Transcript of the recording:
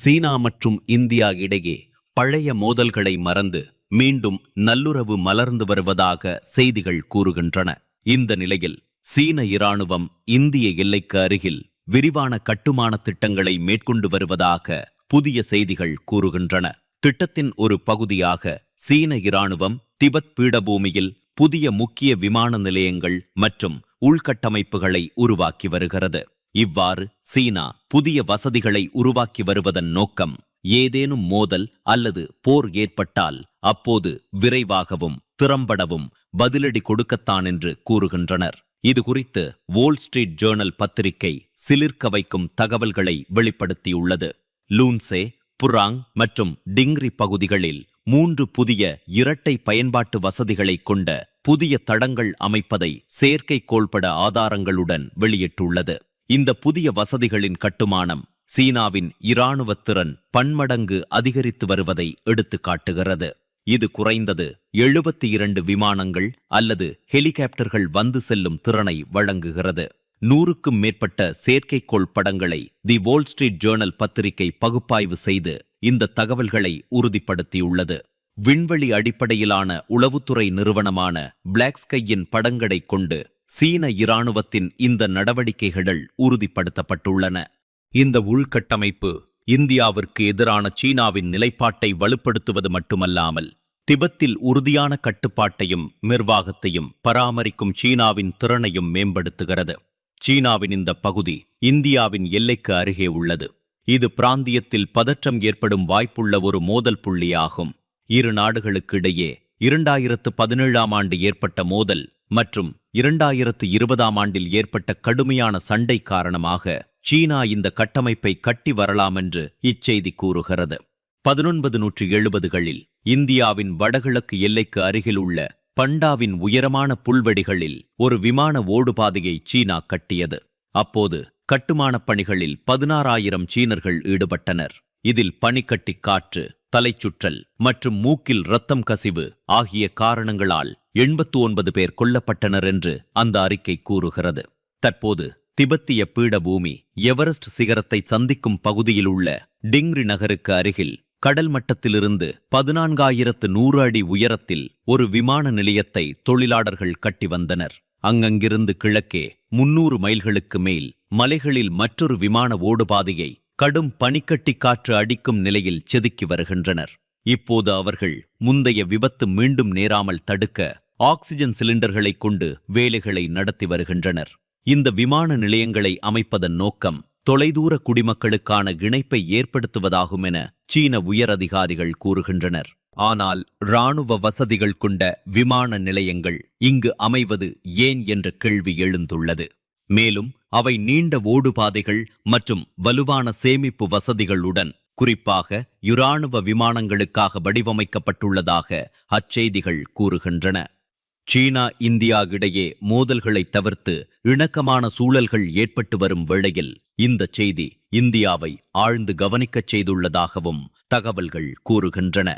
சீனா மற்றும் இந்தியா இடையே பழைய மோதல்களை மறந்து மீண்டும் நல்லுறவு மலர்ந்து வருவதாக செய்திகள் கூறுகின்றன. இந்த நிலையில் சீன இராணுவம் இந்திய எல்லைக்கு அருகில் விரிவான கட்டுமான திட்டங்களை மேற்கொண்டு வருவதாக புதிய செய்திகள் கூறுகின்றன. திட்டத்தின் ஒரு பகுதியாக சீன இராணுவம் திபெத் பீடபூமியில் புதிய முக்கிய விமான நிலையங்கள் மற்றும் உள்கட்டமைப்புகளை உருவாக்கி வருகிறது. இவ்வாறு சீனா புதிய வசதிகளை உருவாக்கி வருவதன் நோக்கம் ஏதேனும் மோதல் அல்லது போர் ஏற்பட்டால் அப்போது விரைவாகவும் திறம்படவும் பதிலடி கொடுக்கத்தான் என்று கூறுகின்றனர். இது குறித்து வோல் ஸ்ட்ரீட் ஜேர்னல் பத்திரிகை சிலிர்க்க வைக்கும் தகவல்களை வெளிப்படுத்தியுள்ளது. லூன்சே புராங் மற்றும் டிங்ரி பகுதிகளில் மூன்று புதிய இரட்டை பயன்பாட்டு வசதிகளை கொண்ட புதிய தடங்கள் அமைப்பதை செயற்கைக்கோள்பட ஆதாரங்களுடன் வெளியிட்டுள்ளது. இந்த புதிய வசதிகளின் கட்டுமானம் சீனாவின் இராணுவ திறன் பன்மடங்கு அதிகரித்து வருவதை எடுத்துக் காட்டுகிறது. இது குறைந்தது எழுபத்தி இரண்டு விமானங்கள் அல்லது ஹெலிகாப்டர்கள் வந்து செல்லும் திறனை வழங்குகிறது. நூறுக்கும் மேற்பட்ட செயற்கைக்கோள் படங்களை தி வோல் ஸ்ட்ரீட் ஜேர்னல் பத்திரிகை பகுப்பாய்வு செய்து இந்த தகவல்களை உறுதிப்படுத்தியுள்ளது. விண்வெளி அடிப்படையிலான உளவுத்துறை நிறுவனமான பிளாக் ஸ்கையின் படங்களைக் கொண்டு சீன இராணுவத்தின் இந்த நடவடிக்கைகள் உறுதிப்படுத்தப்பட்டுள்ளன. இந்த உள்கட்டமைப்பு இந்தியாவிற்கு எதிரான சீனாவின் நிலைப்பாட்டை வலுப்படுத்துவது மட்டுமல்லாமல் திபெத்தில் உறுதியான கட்டுப்பாட்டையும் நிர்வாகத்தையும் பராமரிக்கும் சீனாவின் திறனையும் மேம்படுத்துகிறது. சீனாவின் இந்த பகுதி இந்தியாவின் எல்லைக்கு அருகே உள்ளது. இது பிராந்தியத்தில் பதற்றம் ஏற்படும் வாய்ப்புள்ள ஒரு மோதல் புள்ளியாகும். இரு நாடுகளுக்கிடையே இரண்டாயிரத்து பதினேழாம் ஆண்டு ஏற்பட்ட மோதல் மற்றும் இரண்டாயிரத்து இருபதாம் ஆண்டில் ஏற்பட்ட கடுமையான சண்டை காரணமாக சீனா இந்த கட்டமைப்பை கட்டி வரலாம் என்று இச்செய்தி கூறுகிறது. பதினொன்பது நூற்றி எழுபதுகளில் இந்தியாவின் வடகிழக்கு எல்லைக்கு அருகில் உள்ள பண்டாவின் உயரமான புல்வெடிகளில் ஒரு விமான ஓடுபாதையை சீனா கட்டியது. அப்போது கட்டுமானப் பணிகளில் பதினாறாயிரம் சீனர்கள் ஈடுபட்டனர். இதில் பனிக்கட்டி காற்று தலைச்சுற்றல் மற்றும் மூக்கில் இரத்தம் கசிவு ஆகிய காரணங்களால் எண்பத்து ஒன்பது பேர் கொல்லப்பட்டனர் என்று அந்த அறிக்கை கூறுகிறது. தற்போது திபெத்திய பீடபூமி எவரெஸ்ட் சிகரத்தை சந்திக்கும் பகுதியில் உள்ள டிங்ரி நகருக்கு அருகில் கடல் மட்டத்திலிருந்து பதினான்காயிரத்து நூறு அடி உயரத்தில் ஒரு விமான நிலையத்தை தொழிலாளர்கள் கட்டி வந்தனர். அங்கங்கிருந்து கிழக்கே முன்னூறு மைல்களுக்கு மேல் மலைகளில் மற்றொரு விமான ஓடுபாதையை கடும் பனிக்கட்டி காற்று அடிக்கும் நிலையில் செதுக்கி வருகின்றனர். இப்போது அவர்கள் முந்தைய விபத்து மீண்டும் நேராமல் தடுக்க ஆக்சிஜன் சிலிண்டர்களைக் கொண்டு வேலைகளை நடத்தி வருகின்றனர். இந்த விமான நிலையங்களை அமைப்பதன் நோக்கம் தொலைதூர குடிமக்களுக்கான இணைப்பை ஏற்படுத்துவதாகும் என சீன உயரதிகாரிகள் கூறுகின்றனர். ஆனால் இராணுவ வசதிகள் கொண்ட விமான நிலையங்கள் இங்கு அமைவது ஏன் என்ற கேள்வி எழுந்துள்ளது. மேலும் அவை நீண்ட ஓடுபாதைகள் மற்றும் வலுவான சேமிப்பு வசதிகளுடன் குறிப்பாக இராணுவ விமானங்களுக்காக வடிவமைக்கப்பட்டுள்ளதாக அச்செய்திகள் கூறுகின்றன. சீனா இந்தியா இடையே மோதல்களை தவிர்த்து இணக்கமான சூழல்கள் ஏற்பட்டு வரும் வேளையில் இந்த செய்தி இந்தியாவை ஆழ்ந்து கவனிக்கச் செய்துள்ளதாகவும் தகவல்கள் கூறுகின்றன.